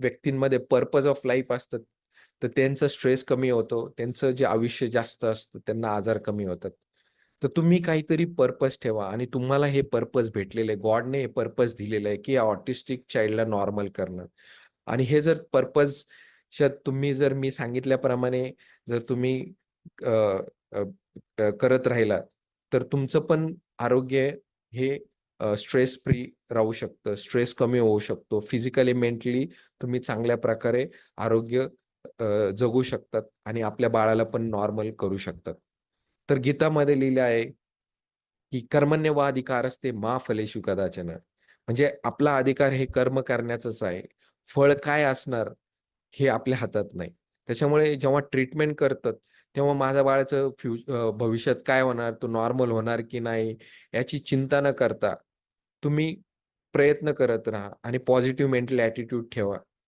व्यक्तींमध्ये purpose of life असतं तर त्यांचं स्ट्रेस कमी होतो. त्यांचं जे आयुष्य जास्त असतं त्यांना आजार कमी होतात. तर तुम्ही काहीतरी पर्पज ठेवा आणि तुम्हाला हे पर्पज भेटलेलं आहे. गॉडने हे पर्पज दिलेलं आहे की ऑटिस्टिक चाइल्डला नॉर्मल करणं. आणि हे जर पर्पज तुम्ही जर मी सांगितल्याप्रमाणे जर तुम्ही करत राहिला तर तुमचं पण आरोग्य हे स्ट्रेस फ्री राहू शकतं स्ट्रेस कमी होऊ शकतो. फिजिकली मेंटली तुम्ही चांगल्या प्रकारे आरोग्य जगू शकतात आणि आपल्या बाळाला पण नॉर्मल करू शकतात. तर गीतामध्ये लिहिलं आहे की कर्मण्य वा अधिकार असते मा फलेशु कदाचन. म्हणजे आपला अधिकार हे कर्म करण्याचंच आहे. फळ काय असणार हे आपल्या हातात नाही. त्याच्यामुळे जेव्हा ट्रीटमेंट करतात तेव्हा माझ्या बाळाचं फ्यु भविष्यात काय होणार तो नॉर्मल होणार की नाही याची चिंता न करता तुम्ही प्रयत्न करत राहा आणि पॉझिटिव्ह मेंटल ॲटिट्यूड ठेवा.